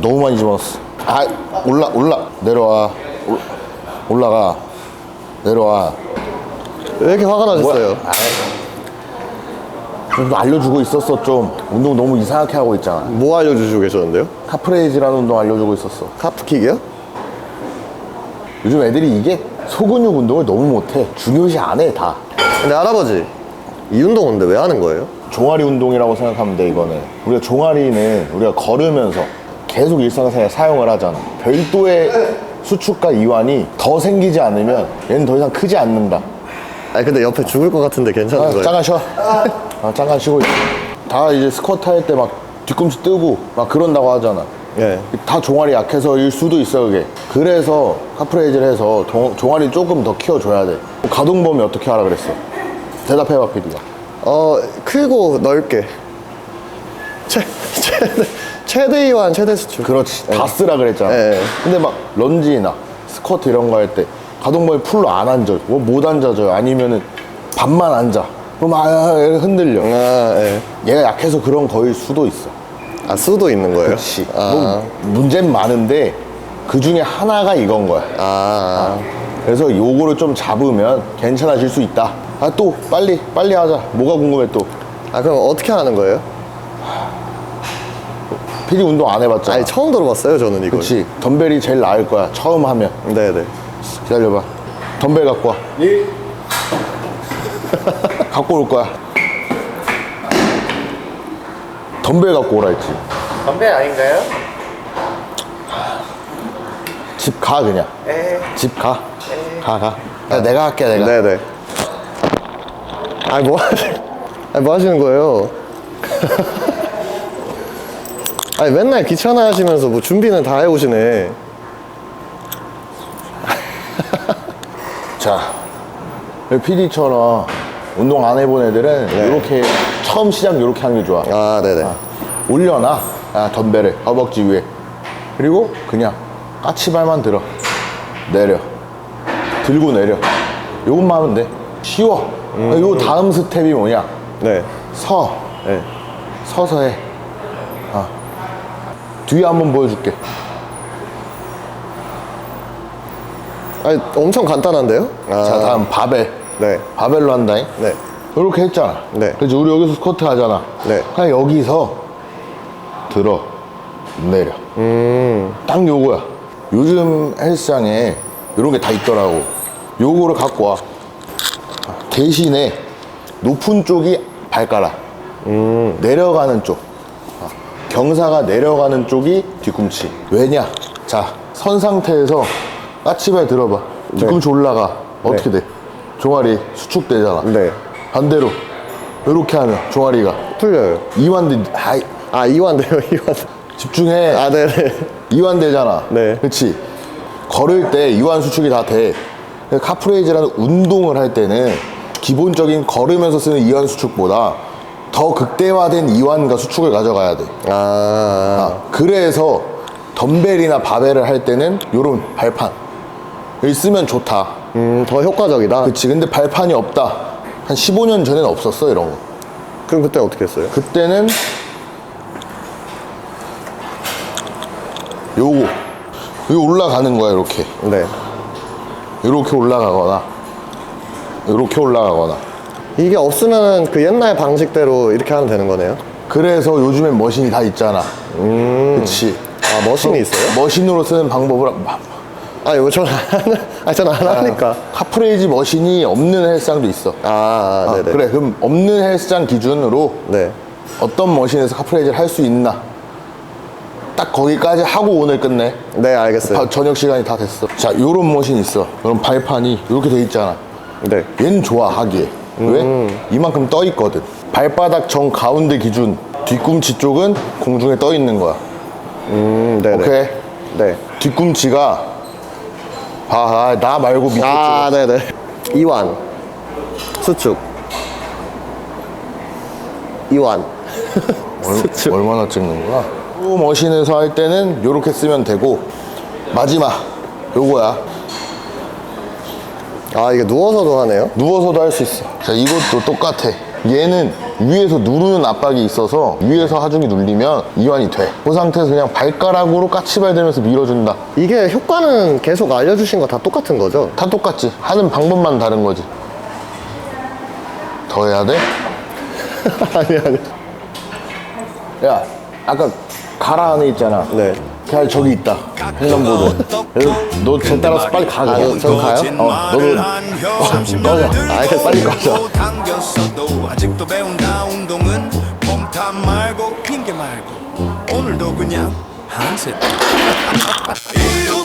너무 많이 집어넣었어. 아, 올라, 올라. 내려와. 올- 올라가. 내려와. 왜 이렇게 화가 나셨어요? 좀 알려주고 있었어, 좀. 운동 너무 이상하게 하고 있잖아. 뭐 알려주시고 계셨는데요? 카프레이즈라는 운동 알려주고 있었어. 카프킥이요? 요즘 애들이 이게 소근육 운동을 너무 못해. 중요시 안 해, 다. 근데 할아버지 이 운동 근데 왜 하는 거예요? 종아리 운동이라고 생각하면 돼, 이거는. 우리가 종아리는 우리가 걸으면서 계속 일상생활에 사용을 하잖아. 별도의 수축과 이완이 더 생기지 않으면 얘는 더 이상 크지 않는다. 아니 근데 옆에 죽을 것 같은데 괜찮은 아, 거예요? 잠깐 쉬어. 아, 잠깐 쉬고 있어. 다 이제 스쿼트 할 때 막 뒤꿈치 뜨고 막 그런다고 하잖아. 예. 다 종아리 약해서일 수도 있어, 그게. 그래서 카프레이즈를 해서 동- 종아리 조금 더 키워줘야 돼. 가동 범위 어떻게 하라 그랬어? 대답해봐, PD가. 어 크고 넓게 최, 최대 최대 이완 최대 수축 그렇지. 다 쓰라 그랬잖아. 예. 근데 막 런지나 스쿼트 이런 거 할 때 가동범위 풀로 안 앉아. 뭐못 앉아줘요. 아니면은 반만 앉아. 그럼 아, 흔들려. 아, 예. 얘가 약해서 그런 거일 수도 있어. 아 수도 있는 거예요? 그렇지. 아, 뭐 문제는 많은데 그 중에 하나가 이건 거야. 아, 그래서 요거를 좀 잡으면 괜찮아질 수 있다. 아, 또 빨리, 빨리 하자. 뭐가 궁금해 또. 아 그럼 어떻게 하는 거예요? PD 운동 안 해봤잖아. 아니 처음 들어봤어요 저는 이거 그렇지. 덤벨이 제일 나을 거야. 처음 하면. 네네 기다려봐. 덤벨 갖고 와. 예. 갖고 올 거야. 덤벨 갖고 오라 했지. 건배 아닌가요? 집 가, 그냥. 에집 가. 가, 가. 야, 내가 할게, 내가. 네네 아니 뭐 하시 아니 뭐 하시는 거예요? 아니 맨날 귀찮아 하시면서 뭐 준비는 다 해오시네 자, PD처럼 운동 안 해본 애들은 네. 이렇게 처음 시작 이렇게 하는 게 좋아. 아 네네 올려놔. 아, 덤벨을 허벅지 위에. 그리고 그냥 까치발만 들어. 내려. 들고 내려. 요것만 하면 돼. 쉬워. 요 다음 스텝이 뭐냐? 네 서. 네. 서서 해. 아. 뒤에 한번 보여줄게. 아니 엄청 간단한데요? 아, 자, 다음 바벨. 네. 바벨로 한다잉. 네. 이렇게 했잖아. 네. 그래서 우리 여기서 스쿼트 하잖아. 네. 그냥 여기서 들어 내려. 음. 딱 요거야. 요즘 헬스장에 이런 게 다 있더라고. 요거를 갖고 와. 대신에 높은 쪽이 발가락. 음. 내려가는 쪽. 아, 경사가 내려가는 쪽이 뒤꿈치. 왜냐? 자, 선 상태에서 까치발 들어봐. 뒤꿈치 올라가. 어떻게 돼? 종아리 수축되잖아. 네. 반대로. 이렇게 하면 종아리가. 풀려요 이완돼. 아이, 아 이완돼요 이완 집중해. 아 네네 이완되잖아. 네. 그렇지. 걸을 때 이완 수축이 다 돼. 카프레이즈라는 운동을 할 때는 기본적인 걸으면서 쓰는 이완 수축보다 더 극대화된 이완과 수축을 가져가야 돼. 아, 그래서 덤벨이나 바벨을 할 때는 요런 발판. 쓰면 좋다. 음, 더 효과적이다 그치. 근데 발판이 없다. 한 15년 전에는 없었어, 이런 거. 그럼 그때 어떻게 했어요? 그때는 요거. 여기 올라가는 거야, 이렇게. 네. 이렇게 올라가거나 이렇게 올라가거나. 이게 없으면 그 옛날 방식대로 이렇게 하면 되는 거네요? 그래서 요즘엔 머신이 다 있잖아. 그치? 아 머신이 있어요? 머신으로 쓰는 방법을 아 이거 저는 안, 하- 아 저는 안 하니까. 카프레이즈 머신이 없는 헬스장도 있어. 아, 아 아, 네네. 그래. 그럼 없는 헬스장 기준으로 네. 어떤 머신에서 카프레이즈를 할 수 있나 딱 거기까지 하고 오늘 끝내. 네 알겠어요. 바- 저녁 시간이 다 됐어. 자 요런 머신 있어. 요런 발판이 이렇게 돼 있잖아. 네. 얘는 좋아 하기에. 왜? 이만큼 떠 있거든. 발바닥 정 가운데 기준 뒤꿈치 쪽은 공중에 떠 있는 거야. 음, 네네. 오케이? 네. 뒤꿈치가 아, 아, 나 말고 밑에 아 네네. 이완. 수축. 이완. 쪽 얼, 얼마나 찍는 거야? 요 머신에서 할 때는 요렇게 쓰면 되고 마지막 요거야 아 이게 누워서도 하네요 누워서도 할 수 있어 자 이것도 똑같아 얘는 위에서 누르는 압박이 있어서 위에서 하중이 눌리면 이완이 돼. 그 상태에서 그냥 발가락으로 까치발 대면서 밀어준다. 이게 효과는 계속 알려주신 거 다 똑같은 거죠? 다 똑같지. 하는 방법만 다른 거지. 더 해야 돼? 아니 아니 야, 아까 가라 안에 있잖아. 네걔 저기 있다. 횡단보도. 그래서 너 쟤 따라서 빨리 가. 아, 그냥. 저 가요? 어, 너도 어, 꺼져. 아, 이렇게 빨리 꺼져. 당겼어도 아직도 배운다 운동은 몸탓 말고 핑계 말고 오늘도 그냥 한세 이웃